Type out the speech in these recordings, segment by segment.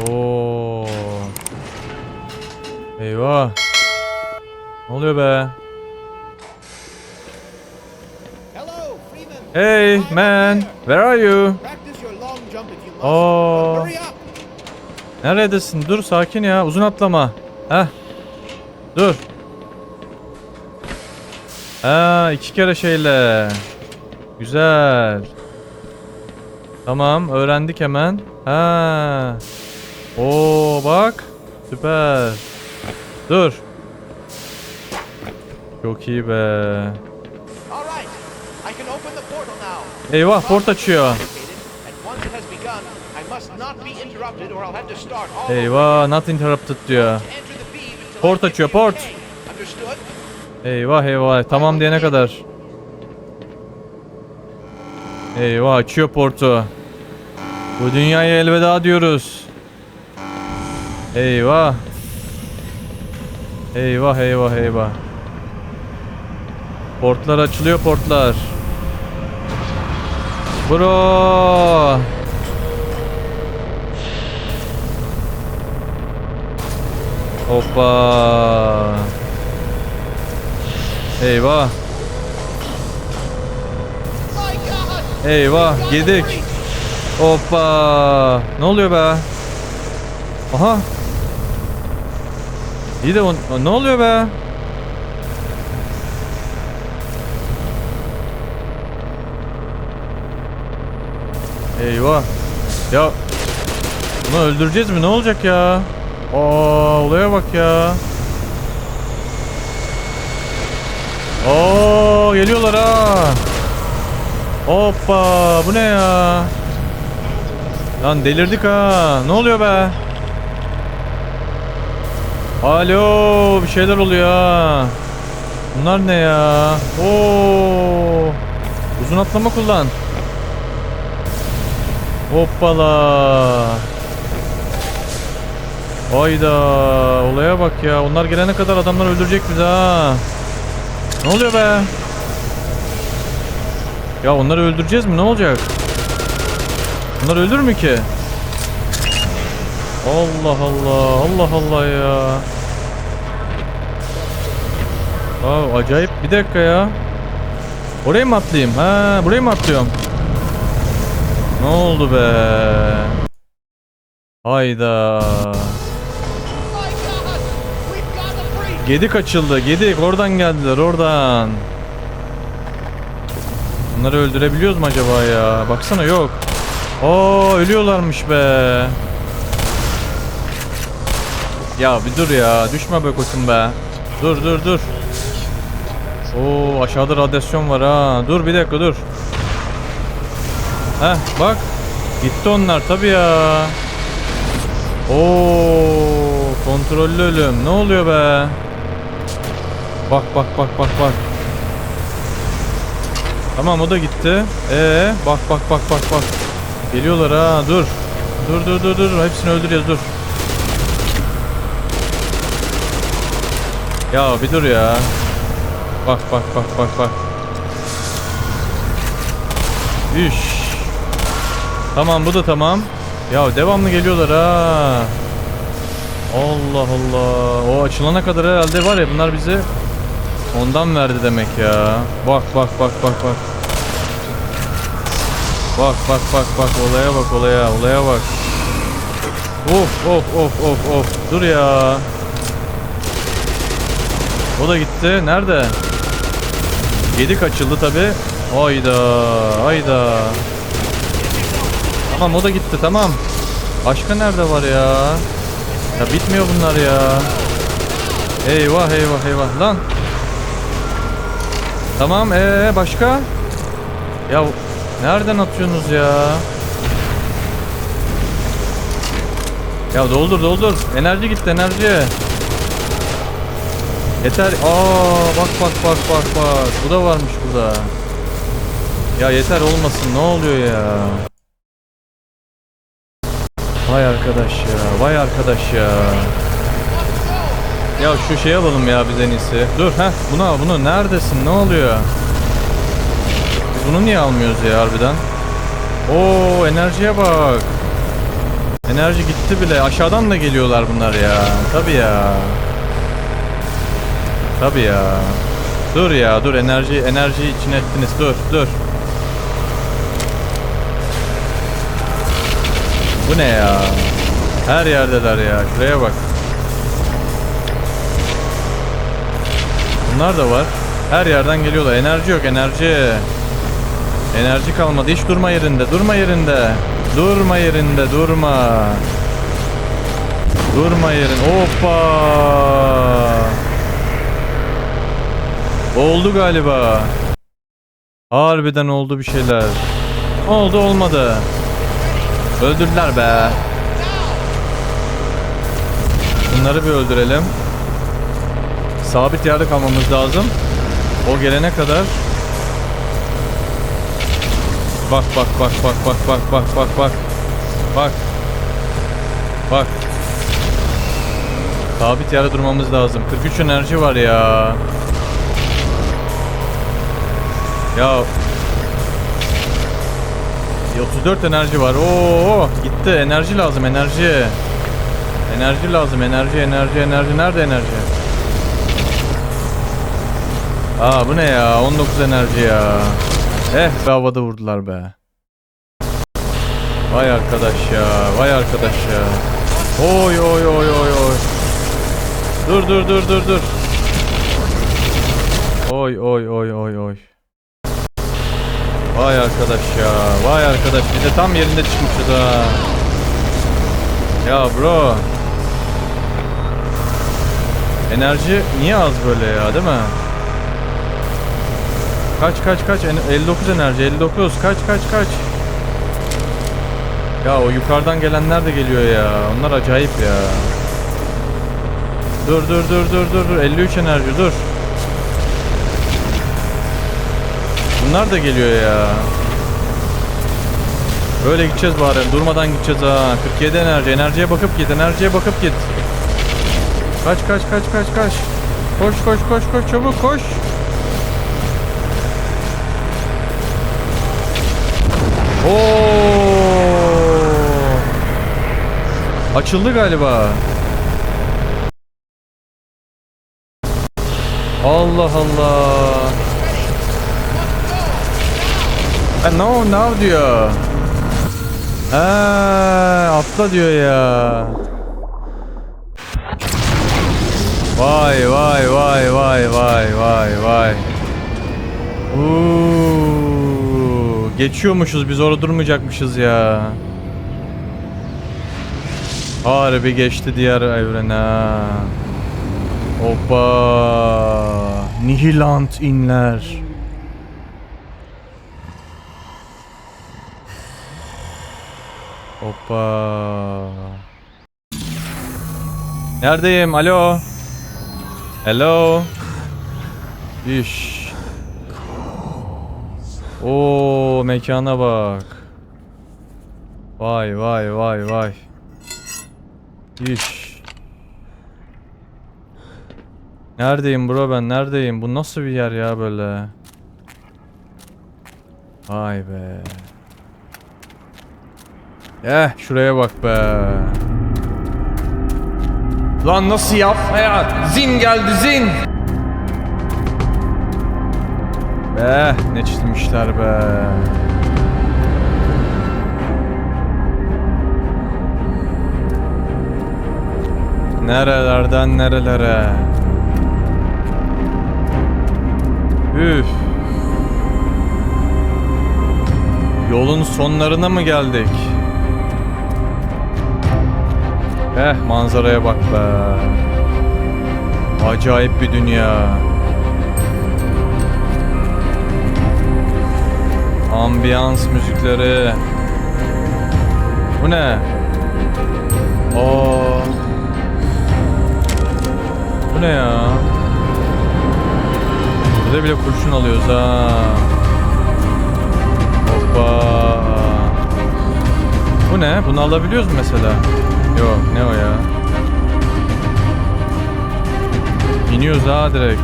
Oo. Eyvah. Ne oluyor be? Hey man, here. where are you? Up. Neredesin? Dur sakin ya. Uzun atlama. Heh. Dur. Ha iki kere şeyle. Güzel. Tamam öğrendik hemen. Ha. Oo bak. Süper. Dur. Çok iyi be. Eyvah port açıyor. Eyvah not interrupted diyor. Port açıyor, port. Eyvah eyvah tamam diyene kadar. Eyvah açıyor portu. Bu dünyaya elveda diyoruz. Eyvah. Eyvah eyvah eyvah. Portlar açılıyor portlar. Bro. Hoppa. Eyvah. Eyvah yedik. Hoppa. Ne oluyor be? Aha. İyi de o, o ne oluyor be? Eyvah. Ya bunu öldüreceğiz mi? Ne olacak ya? Aa olaya bak ya. Oo geliyorlar ha. Hoppa bu ne ya? Lan delirdik ha. Ne oluyor be? Alo bir şeyler oluyor ha. Bunlar ne ya? Oo. Uzun atlama kullan. Hoppala. Hayda olaya bak ya. Onlar gelene kadar adamlar öldürecek bizi ha. Ne oluyor be? Ya onları öldüreceğiz mi? Ne olacak? Bunlar ölür mü ki? Allah Allah. Allah Allah ya. Aa, acayip. Bir dakika ya. Oraya mı atlayayım? Ha, buraya mı atlıyorum? Ne oldu be? Hayda. Gedik açıldı. Gedik. Oradan geldiler. Oradan. Bunları öldürebiliyoruz mu acaba ya? Baksana yok. Oo ölüyorlarmış be. Ya bir dur ya. Düşme be koçum be. Dur dur dur. Oo aşağıda radyasyon var ha. Dur bir dakika dur. Heh bak. Gitti onlar tabii ya. Oo kontrollü ölüm. Ne oluyor be? Bak bak bak bak bak. Tamam o da gitti. Ee bak bak bak bak bak. Geliyorlar ha dur. Dur dur dur dur. Hepsini öldüreceğiz dur. Ya bir dur ya. Bak bak bak bak bak. Üş. Tamam bu da tamam. Ya devamlı geliyorlar ha. Allah Allah. O açılana kadar herhalde var ya bunlar bize ondan verdi demek ya. Bak bak bak bak bak. Bak bak bak bak olaya bak olaya olaya bak. Of of of of of. Dur ya. O da gitti. Nerede? Gedik açıldı tabi. Hayda hayda. Tamam o da gitti tamam. Başka nerede var ya? Ya bitmiyor bunlar ya. Eyvah eyvah eyvah lan. Tamam ee başka? Ya nereden atıyorsunuz ya? Ya doldur doldur. Enerji gitti enerji. Yeter. Aa bak bak bak bak bak. Bu da varmış burada. Ya yeter olmasın ne oluyor ya? Vay arkadaş ya. Vay arkadaş ya. Ya şu şey alalım ya biz en iyisi. Dur ha bunu al bunu. Neredesin? Ne oluyor? Bunu niye almıyoruz ya harbiden? Oo enerjiye bak. Enerji gitti bile. Aşağıdan da geliyorlar bunlar ya. Tabii ya. Tabii ya. Dur ya dur enerji enerji için ettiniz. Dur dur. Bu ne ya? Her yerdeler ya. Şuraya bak. Bunlar da var. Her yerden geliyorlar. Enerji yok enerji. Enerji kalmadı. Hiç durma yerinde. Durma yerinde. Durma yerinde. Durma. Durma yerin. Hoppa. Oldu galiba. Harbiden oldu bir şeyler. Oldu olmadı. Öldürdüler be. Bunları bir öldürelim. Sabit yerde kalmamız lazım. O gelene kadar. Bak bak bak bak bak bak bak bak bak. Bak. Bak. Sabit yerde durmamız lazım. 43 enerji var ya. Ya 34 enerji var. Oo gitti. Enerji lazım, enerji. Enerji lazım, enerji, enerji, enerji. Nerede enerji? Aa bu ne ya? 19 enerji ya. Eh be havada vurdular be. Vay arkadaş ya. Vay arkadaş ya. Oy oy oy oy oy. Dur dur dur dur dur. Oy oy oy oy oy. Vay arkadaş ya. Vay arkadaş. Bir de tam yerinde çıkmışız ha. Ya bro. Enerji niye az böyle ya değil mi? Kaç kaç kaç En- 59 enerji 59 kaç kaç kaç Ya o yukarıdan gelenler de geliyor ya onlar acayip ya dur dur dur dur dur 53 enerji dur Bunlar da geliyor ya. Böyle gideceğiz bari. Durmadan gideceğiz ha. 47 enerji. Enerjiye bakıp git enerjiye bakıp git. Kaç kaç kaç kaç kaç. Koş koş koş koş çabuk koş. Oo! Açıldı galiba. Allah Allah. No now diyor. Ha, atla diyor ya. Vay vay vay vay vay vay vay. Uuu, geçiyormuşuz biz orada durmayacakmışız ya. Harbi geçti diğer evrene. Hoppa. Nihilant inler. Hoppa. Neredeyim? Alo. Hello. İş. Oo mekana bak. Vay vay vay vay. İş. Neredeyim bro ben neredeyim? Bu nasıl bir yer ya böyle? Vay be. Eh şuraya bak be. Lan nasıl yapma ya? Zin geldi zin. Be ne çizmişler be. Nerelerden nerelere. Üf. Yolun sonlarına mı geldik? Eh manzaraya bak be. Acayip bir dünya. Ambiyans müzikleri. Bu ne? Aa. Bu ne ya? Burada bile kurşun alıyoruz ha. Hoppa. Bu ne? Bunu alabiliyoruz mesela? Yok ne o ya? İniyoruz ha direkt.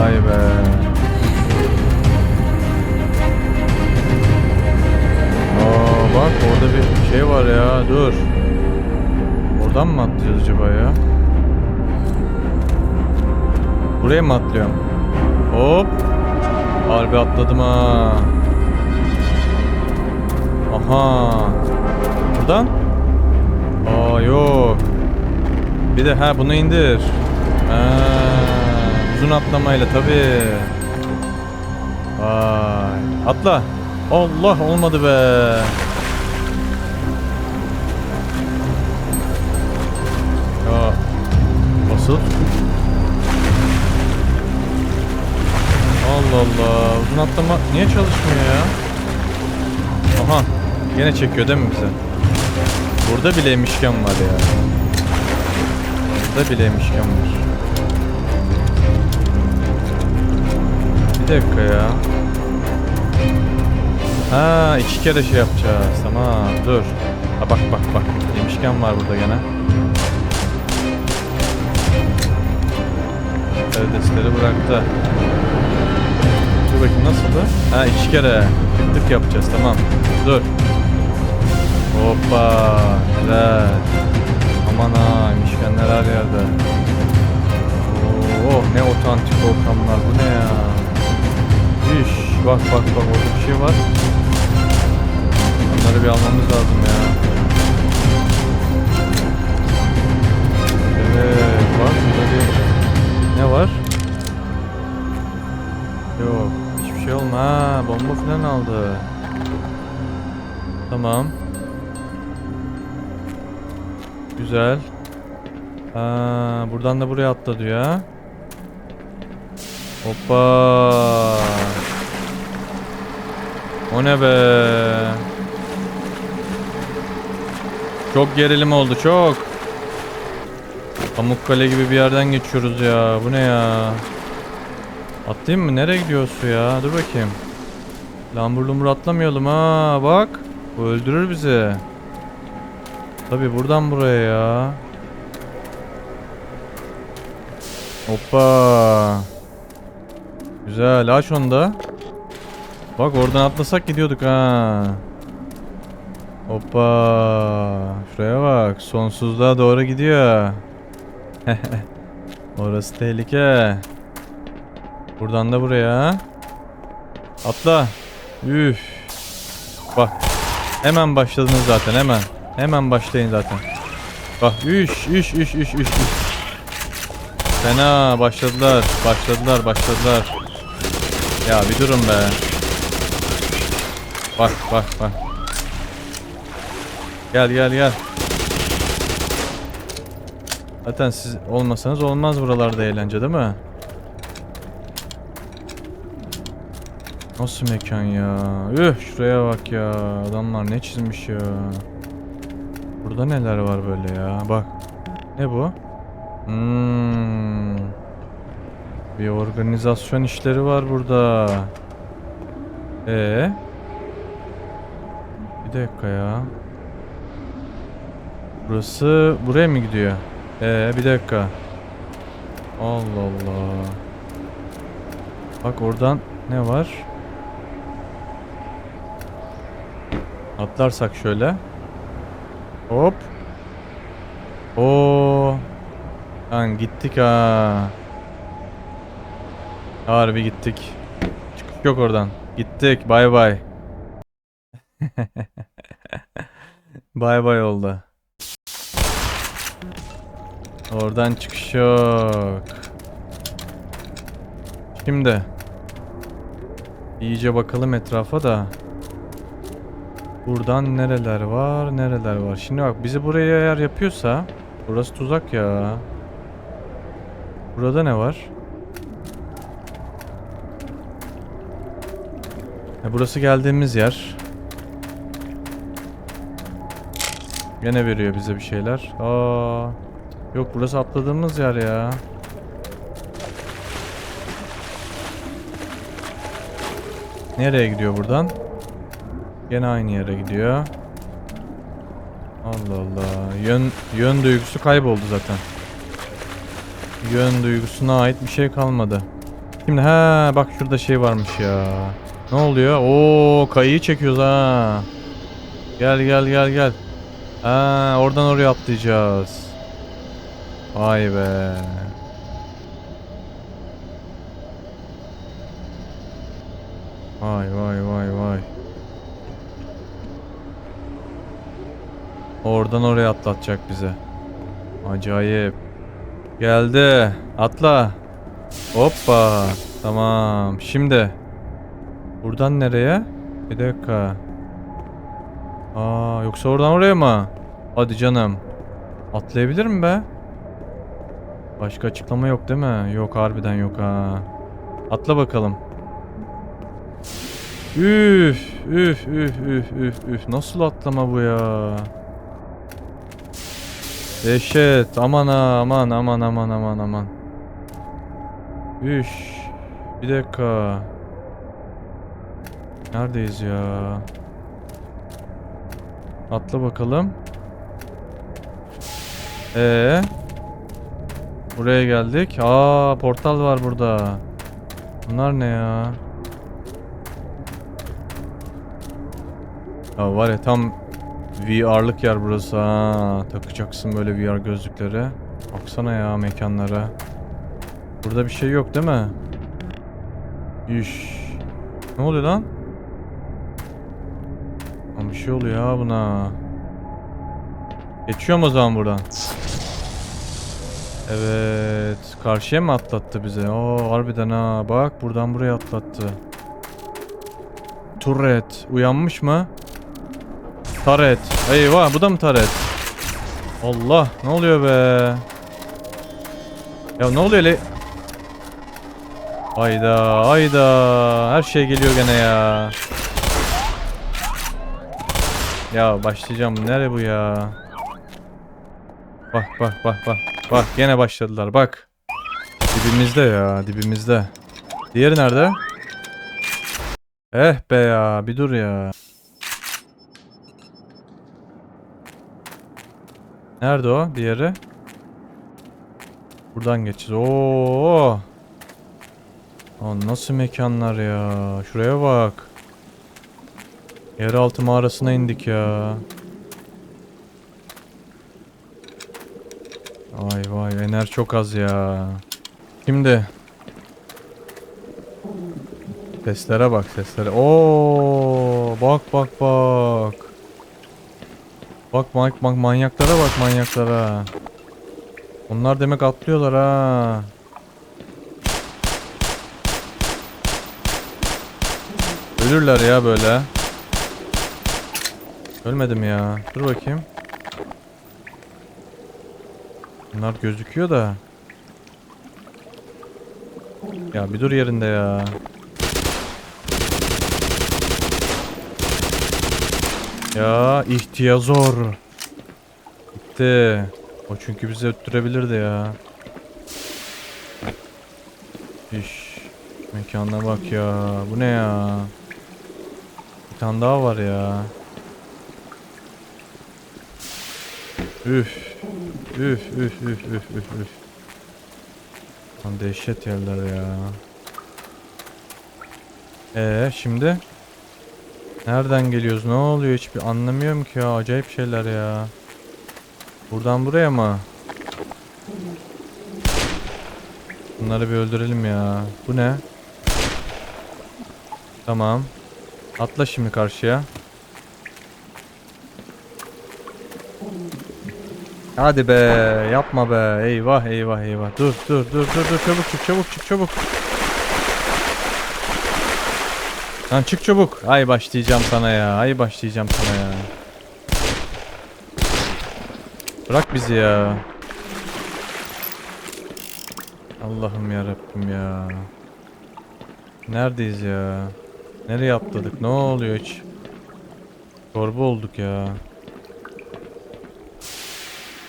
Vay be. Of. bak orada bir şey var ya dur. Oradan mı atlayacağız acaba ya? Buraya mı atlıyorum? Hop. Harbi atladım ha. Aha. Buradan? Aa yok. Bir de ha bunu indir. Ha, uzun atlamayla tabi. Vay. Atla. Allah olmadı be. Ya tutmuş. Allah Allah. Uzun atlama niye çalışmıyor ya? Aha. Yine çekiyor değil mi bize? Burada bile emişken var ya. Burada bile emişken var. Bir dakika ya. Ha iki kere şey yapacağız. Tamam dur. Ha bak bak bak. Yemişken var burada gene. Karidesleri bıraktı. Dur bakayım nasıldı? Ha iki kere. Tık tık yapacağız tamam. Dur. Hoppa. Güzel. Aman ha yemişkenler her yerde. Oo, ne otantik ortamlar bu ne ya? İş. Bak bak bak orada bir şey var. Bunları bir almamız lazım ya. Evet bak burada bir ne var? Yok hiçbir şey olma. Bomba falan aldı. Tamam. Güzel. Ha, buradan da buraya atla diyor ha. Hoppa. O ne be? Çok gerilim oldu çok. Pamukkale gibi bir yerden geçiyoruz ya. Bu ne ya? Atlayayım mı? Nereye gidiyorsun ya? Dur bakayım. Lambur lumbur atlamayalım ha. Bak. Bu öldürür bizi. Tabi buradan buraya ya. Hoppa. Güzel. Aç onu da. Bak oradan atlasak gidiyorduk ha. Hoppa. Şuraya bak. Sonsuzluğa doğru gidiyor. Orası tehlike. Buradan da buraya. Atla. Üf. Bak. Hemen başladınız zaten hemen. Hemen başlayın zaten. Bak üş üş üş üş üş. Fena başladılar. Başladılar başladılar. Ya bir durun be. Bak bak bak. Gel gel gel. Zaten siz olmasanız olmaz buralarda eğlence değil mi? Nasıl mekan ya? Üh şuraya bak ya. Adamlar ne çizmiş ya. Burada neler var böyle ya? Bak. Ne bu? Hmm. Bir organizasyon işleri var burada. Ee? Bir dakika ya. Burası buraya mı gidiyor? Ee bir dakika. Allah Allah. Bak oradan ne var? Atlarsak şöyle. Hop. Oo. Lan gittik ha. Harbi gittik. Çıkış yok oradan. Gittik. Bay bay. bay bay oldu. Oradan çıkış yok. Şimdi. iyice bakalım etrafa da. Buradan nereler var, nereler var. Şimdi bak bizi buraya eğer yapıyorsa burası tuzak ya. Burada ne var? E, burası geldiğimiz yer. Gene veriyor bize bir şeyler. Aa. Yok burası atladığımız yer ya. Nereye gidiyor buradan? Gene aynı yere gidiyor. Allah Allah. Yön yön duygusu kayboldu zaten. Yön duygusuna ait bir şey kalmadı. Şimdi ha bak şurada şey varmış ya. Ne oluyor? Oo kayıyı çekiyoruz ha. Gel gel gel gel. Ha, oradan oraya atlayacağız. Vay be. Vay vay vay vay. Oradan oraya atlatacak bize. Acayip. Geldi. Atla. Hoppa. Tamam. Şimdi. Buradan nereye? Bir dakika. Aa, yoksa oradan oraya mı? Hadi canım. Atlayabilir mi be? Başka açıklama yok değil mi? Yok harbiden yok ha. Atla bakalım. Üf, üf, üf, üf, üf, üf. Nasıl atlama bu ya? Dehşet. Aman aman, aman, aman, aman, aman. Üş. Bir dakika. Neredeyiz ya? Atla bakalım. Ee, buraya geldik. Aa, portal var burada. Bunlar ne ya? Ya var ya tam VR'lık yer burası ha. Takacaksın böyle VR gözlükleri. Baksana ya mekanlara. Burada bir şey yok değil mi? Üş. Ne oluyor lan? Lan bir şey oluyor ya buna. Geçiyorum o zaman buradan. Evet. Karşıya mı atlattı bize? Oo harbiden ha. Bak buradan buraya atlattı. Turret. Uyanmış mı? Taret. Eyvah bu da mı taret? Allah ne oluyor be? Ya ne oluyor le? Hayda hayda. Her şey geliyor gene ya. Ya başlayacağım. Nere bu ya? Bak bak bak bak. Bak gene başladılar bak. Dibimizde ya dibimizde. Diğeri nerede? Eh be ya bir dur ya. Nerede o diğeri? Buradan geçeceğiz. Oo. Aa, nasıl mekanlar ya? Şuraya bak. Yeraltı mağarasına indik ya. Vay vay ener çok az ya. Şimdi Seslere bak seslere. Oo bak bak bak. Bak bak bak manyaklara bak manyaklara. Onlar demek atlıyorlar ha. Ölürler ya böyle. Ölmedim ya. Dur bakayım. Bunlar gözüküyor da. Ya bir dur yerinde ya. Ya ihtiyazor. Gitti. O çünkü bizi öttürebilirdi ya. İş. Mekana bak ya. Bu ne ya? Bir tane daha var ya. Üf. Üf üf üf üf üf üf. Lan dehşet yerler ya. Ee şimdi? Nereden geliyoruz? Ne oluyor? Hiçbir anlamıyorum ki ya. Acayip şeyler ya. Buradan buraya mı? Bunları bir öldürelim ya. Bu ne? Tamam. Atla şimdi karşıya. Hadi be, yapma be. Eyvah, eyvah, eyvah. Dur, dur, dur, dur, dur. Çabuk çık, çabuk çık, çabuk. Lan çık çabuk. Ay başlayacağım sana ya. Ay başlayacağım sana ya. Bırak bizi ya. Allah'ım ya Rabbim ya. Neredeyiz ya? Nereye atladık? Ne oluyor hiç? Çorba olduk ya.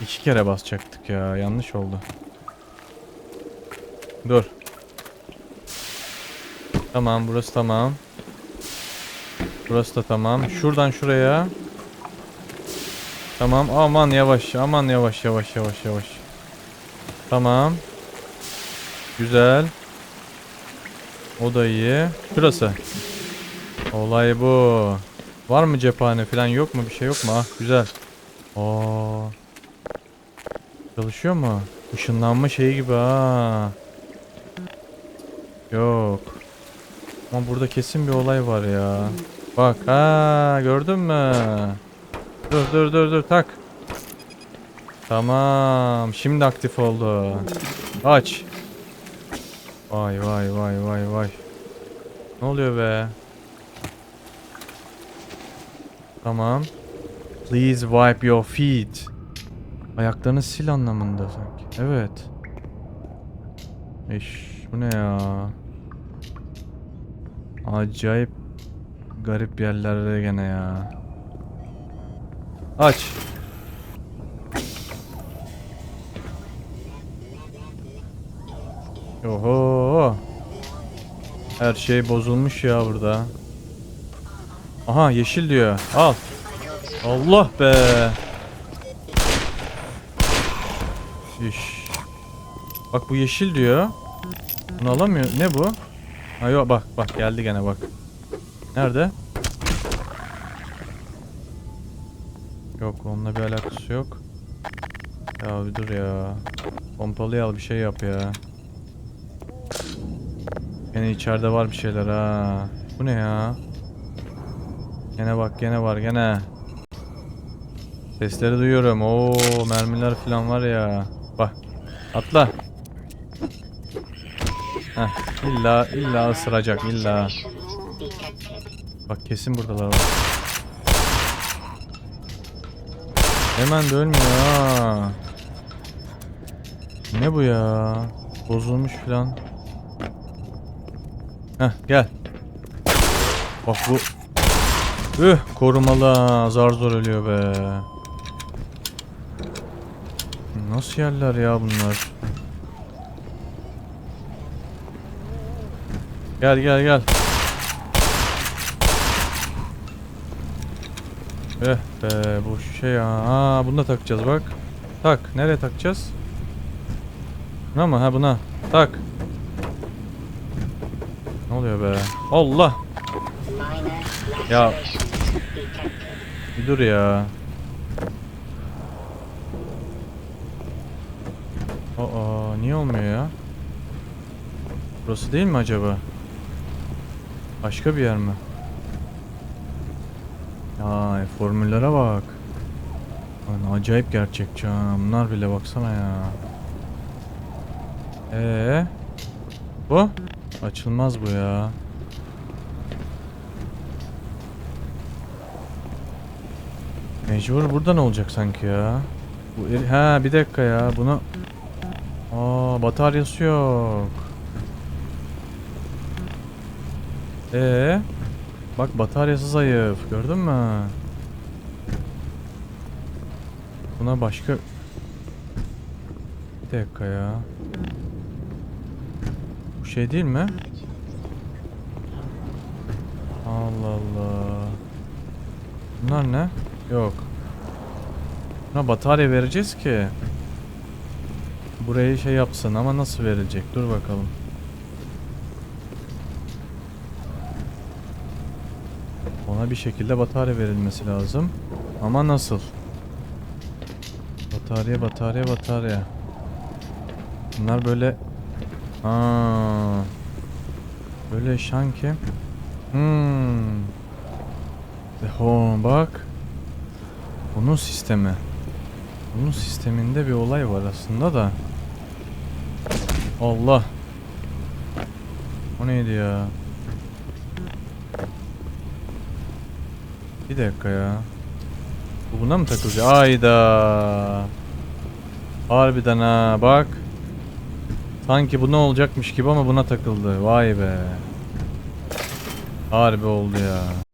İki kere basacaktık ya. Yanlış oldu. Dur. Tamam burası tamam. Burası da tamam. Şuradan şuraya. Tamam. Aman yavaş. Aman yavaş yavaş yavaş yavaş. Tamam. Güzel. O da iyi. Şurası. Olay bu. Var mı cephane falan yok mu? Bir şey yok mu? Ah güzel. Aa. Çalışıyor mu? Işınlanma şeyi gibi ha. Yok. Ama burada kesin bir olay var ya. Bak ha gördün mü? Dur dur dur dur tak. Tamam şimdi aktif oldu. Aç. Vay vay vay vay vay. Ne oluyor be? Tamam. Please wipe your feet. Ayaklarını sil anlamında sanki. Evet. Eş, bu ne ya? Acayip garip yerlerde gene ya. Aç. Oho. Her şey bozulmuş ya burada. Aha yeşil diyor. Al. Allah be. İş. Bak bu yeşil diyor. Bunu alamıyor. Ne bu? Ha yok bak bak geldi gene bak. Nerede? Yok onunla bir alakası yok. Ya bir dur ya. Pompalı al bir şey yap ya. Gene içeride var bir şeyler ha. Bu ne ya? Gene bak gene var gene. Sesleri duyuyorum. Oo mermiler falan var ya. Bak. Atla. Heh, illa illa ısıracak illa. Bak kesin buradalar var. Hemen de ha. Ne bu ya? Bozulmuş falan. Heh gel. Bak bu. Üh korumalı. Zar zor ölüyor be. Nasıl yerler ya bunlar? Gel gel gel. Eh be bu şey. Aa bunu da takacağız bak. Tak. Nereye takacağız? Buna mı? Ha buna. Tak. Ne oluyor be? Allah. Ya. Bir dur ya. Aa niye olmuyor ya? Burası değil mi acaba? Başka bir yer mi? Ay formüllere bak. Lan acayip gerçekçi ha. Bunlar bile baksana ya. Ee, bu? Açılmaz bu ya. Mecbur buradan olacak sanki ya. Bu ha bir dakika ya. Bunu Aa bataryası yok. Ee, bak bataryası zayıf. Gördün mü? Buna başka Bir dakika ya. Bu şey değil mi? Allah Allah. Bunlar ne? Yok. Buna batarya vereceğiz ki. Burayı şey yapsın ama nasıl verecek? Dur bakalım. Ona bir şekilde batarya verilmesi lazım. Ama nasıl? Batarya, batarya, batarya. Bunlar böyle... Aa, böyle şanki. Hmm. Ho, bak. Bunun sistemi. Bunun sisteminde bir olay var aslında da. Allah. O neydi ya? Bir dakika ya. Bu buna mı takılacak? Ayda. Harbiden ha bak. Sanki bu ne olacakmış gibi ama buna takıldı. Vay be. Harbi oldu ya.